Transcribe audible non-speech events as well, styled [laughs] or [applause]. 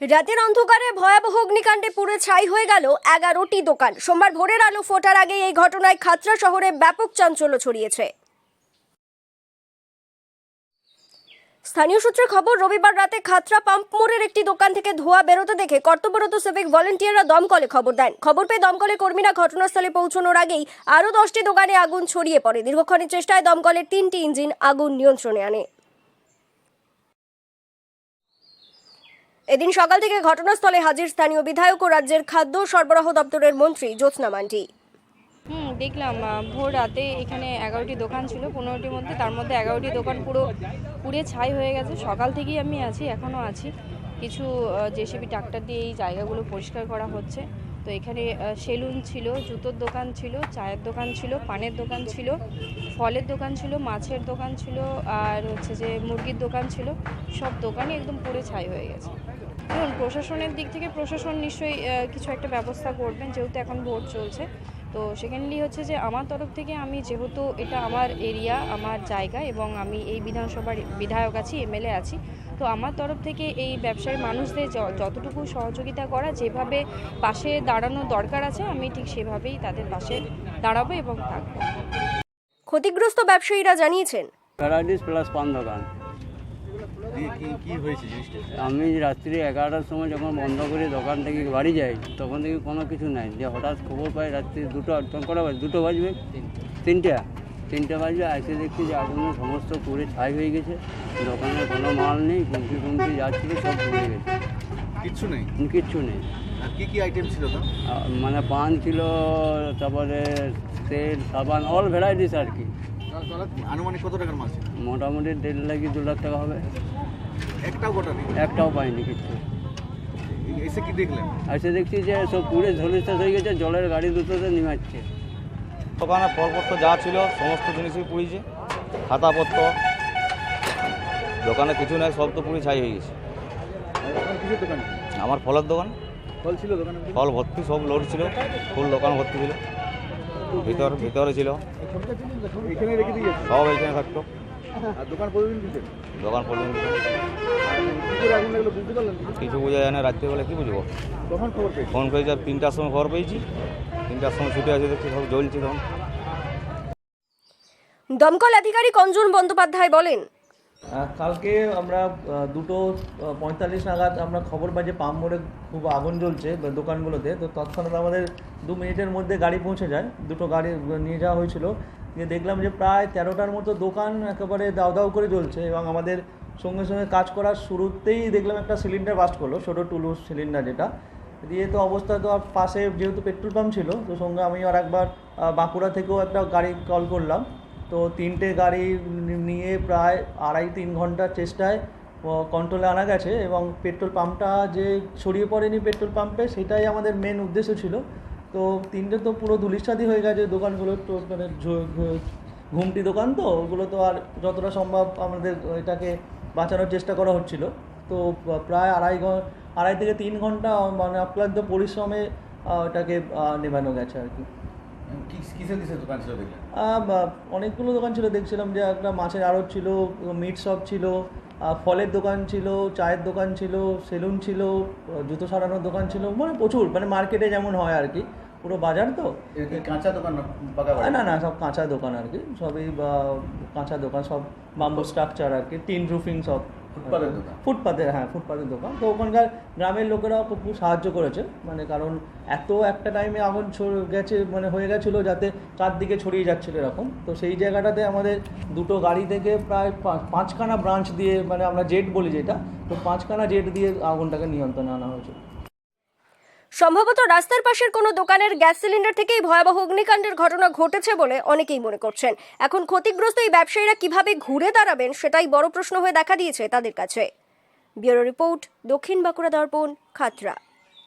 রাতের অন্ধকারে ভয়াবহ অগ্নিকাণ্ডে পুড়ে ছাই হয়ে গেল এগারোটি দোকান। সোমবার ভোরের আলো ফোটার আগে এই ঘটনায় খাতড়া শহরে ব্যাপক চাঞ্চল্য ছড়িয়েছে। স্থানীয় সূত্রে খবর, রবিবার রাতে খাতড়া পাম্প মোড়ের একটি দোকান থেকে ধোঁয়া বেরোতে দেখে কর্তব্যরত সিভিক ভলেন্টিয়াররা দমকলে খবর দেন। খবর পেয়ে দমকলের কর্মীরা ঘটনাস্থলে পৌঁছানোর আগেই আরও দশটি দোকানে আগুন ছড়িয়ে পড়ে। দীর্ঘক্ষণের চেষ্টায় দমকলের তিনটি ইঞ্জিন আগুন নিয়ন্ত্রণে আনে। এদিন সকাল থেকে ঘটনাস্থলে হাজির স্থানীয় বিধায়ক ও রাজ্যের খাদ্য সরবরাহ দপ্তরের মন্ত্রী জ্যোৎস্না মান্ডি। হুম, দেখলাম ভোর রাতে এখানে এগারোটি দোকান ছিল, পনেরোটির মধ্যে, তার মধ্যে এগারোটি দোকান পুরো পুড়ে ছাই হয়ে গেছে। সকাল থেকেই আমি আছি, এখনও আছি। কিছু জেসিবি ট্রাক্টর দিয়ে এই জায়গাগুলো পরিষ্কার করা হচ্ছে। তো এখানে সেলুন ছিল, জুতোর দোকান ছিল, চায়ের দোকান ছিল, পানের দোকান ছিল, ফলের দোকান ছিল, মাছের দোকান ছিল, আর হচ্ছে যে মুরগির দোকান ছিল, সব দোকানই একদম পুরো ছাই হয়ে গেছে। দেখুন প্রশাসনের দিক থেকে প্রশাসন নিশ্চয়ই কিছু একটা ব্যবস্থা করবেন, যেহেতু এখন ভোট চলছে। তো সেকেন্ডলি হচ্ছে যে আমার তরফ থেকে আমি যেহেতু এটা আমার এরিয়া আমার জায়গা এবং আমি এই বিধানসভার বিধায়ক আছি এমএলএ আছি তো আমার তরফ থেকে এই ব্যবসায়ী মানুষদের যতটুকু সহযোগিতা করা যেভাবে পাশে দাঁড়ানো দরকার আছে আমি ঠিক সেভাবেই তাদের পাশে দাঁড়াবো এবং থাকব। ক্ষতিগ্রস্ত ব্যবসায়ীরা জানিয়েছেন। প্যারাডাইস প্লাস পান দোকান দিয়ে কি কি হয়েছে জিনিসটা আমি রাত্রি এগারোটার সময় যখন বন্ধ করে দোকান থেকে বাড়ি যাই তখন থেকে কোনো কিছু নাই। যে হঠাৎ খবর পাই রাত্রি দুটো কটা বাজে? দুটো বাজবে? তিনটা। তিনটা বাজবে এসে দেখছি যে আগুনে সমস্ত পুড়ে ছাই হয়ে গেছে। দোকানে কোনো মাল নেই কুমকি কুমকি যা ছিল সব পুড়ে গেছে। কিচ্ছু নেই? কিচ্ছু নেই। কি কি আইটেম ছিল মানে পান ছিল তারপরে তেল সাবান অল ভ্যারাইটিস আর কি। আনুমানিক কত টাকার মোটামুটি দেড় লাখ দু লাখ টাকা হবে। একটাও গোটা নেই? একটাও পাইনি কিচ্ছু। এসে কি দেখলেন? এসে দেখছি যে সব পুড়ে ঝোলে হয়ে গেছে জলের গাড়ি দুটোতে নিমাচ্ছে। দোকানে ফলপত্র যা ছিল সমস্ত জিনিসই পুড়িয়েছে খাতাপত্র দোকানে কিছু নাই সব তো পুড়ে ছাই হয়ে গেছে। দোকান? আমার ফলের দোকান। ফল ছিল দোকানে? ফল ভর্তি সব লোড ছিল ফুল দোকান ভর্তি ছিল। ভিতর ভিতরে ছিল। এখানে সব এইখানে থাকতো। [laughs] আর দোকান প্রতিদিন কিছু বোঝা যায় না রাত্রিবেলা কি বুঝব? তখন খবর পেয়েছি ফোন করেছি আর তিনটার সময় খবর পেয়েছি। তিনটার সময় ছুটে আছে দেখছি সব জ্বলছে তখন। দমকল আধিকারিক অঞ্জন বন্দ্যোপাধ্যায় বলেন কালকে আমরা দুটো পঁয়তাল্লিশ নাগাদ আমরা খবর পাই যে পাম্প মোড়ে খুব আগুন জ্বলছে দোকানগুলোতে। তো তৎক্ষণাৎ আমাদের দু মিনিটের মধ্যে গাড়ি পৌঁছে যায়। দুটো গাড়ি নিয়ে যাওয়া হয়েছিল। নিয়ে দেখলাম যে প্রায় তেরোটার মতো দোকান একেবারে দাও দাও করে জ্বলছে এবং আমাদের সঙ্গে সঙ্গে কাজ করার শুরুতেই দেখলাম একটা সিলিন্ডার বাস্ট করল, ছোটো টুলু সিলিন্ডার যেটা। দিয়ে তো অবস্থা তো পাশে যেহেতু পেট্রোল পাম্প ছিল, তো সঙ্গে আমি আর একবার বাঁকুড়া থেকেও একটা গাড়ি কল করলাম। তো তিনটে গাড়ি নিয়ে প্রায় আড়াই তিন ঘণ্টার চেষ্টায় কন্ট্রোলে আনা গেছে এবং পেট্রোল পাম্পটা যে ছড়িয়ে পড়েনি পেট্রোল পাম্পে সেটাই আমাদের মেন উদ্দেশ্য ছিল। তো তিনটে তো পুরো দুলিশাদি হয়ে গেছে দোকানগুলো তো মানে ঘুমটি দোকান তো ওগুলো তো আর যতটা সম্ভব আমাদের এটাকে বাঁচানোর চেষ্টা করা হচ্ছিল। তো প্রায় আড়াই ঘ- আড়াই থেকে তিন ঘণ্টা মানে অক্লান্ত পরিশ্রমে এটাকে নেভানো গেছে আর কি। কিসের কিসের দোকান ছিল দেখলেন? অনেকগুলো দোকান ছিল দেখছিলাম যে একটা মাছের আড়ত ছিল মিট শপ ছিল ফলের দোকান ছিল চায়ের দোকান ছিল সেলুন ছিল জুতো সারানোর দোকান ছিল মানে প্রচুর মানে মার্কেটে যেমন হয় আর কি। পুরো বাজার তো? কাঁচা দোকান না না সব কাঁচা দোকান আর কি। সবই বা, কাঁচা দোকান সব বাম্বু স্ট্রাকচার আর কি টিন রুফিং সব। ফুটপাতের হ্যাঁ ফুটপাতের দোকান। তো ওখানকার গ্রামের লোকেরাও খুব সাহায্য করেছে। মানে কারণ এত একটা টাইমে আগুন গেছে মানে হয়ে গেছিল যাতে চারদিকে ছড়িয়ে যাচ্ছিল এরকম। তো সেই জায়গাটাতে আমাদের দুটো গাড়ি থেকে প্রায় পাঁচখানা ব্রাঞ্চ দিয়ে মানে আমরা জেট বলি যেটা তো পাঁচখানা জেট দিয়ে আগুনটাকে নিয়ন্ত্রণে আনা হয়েছে। সম্ভবত রাস্তার পাশের কোনো দোকানের গ্যাস সিলিন্ডার থেকেই ভয়াবহ অগ্নিকাণ্ডের ঘটনা ঘটেছে বলে অনেকেই মনে করছেন। এখন ক্ষতিগ্রস্ত এই ব্যবসায়ীরা কীভাবে ঘুরে দাঁড়াবেন সেটাই বড় প্রশ্ন হয়ে দেখা দিয়েছে তাদের কাছে। ব্যুরো রিপোর্ট, দক্ষিণ বাঁকুড়া দর্পণ খাতড়া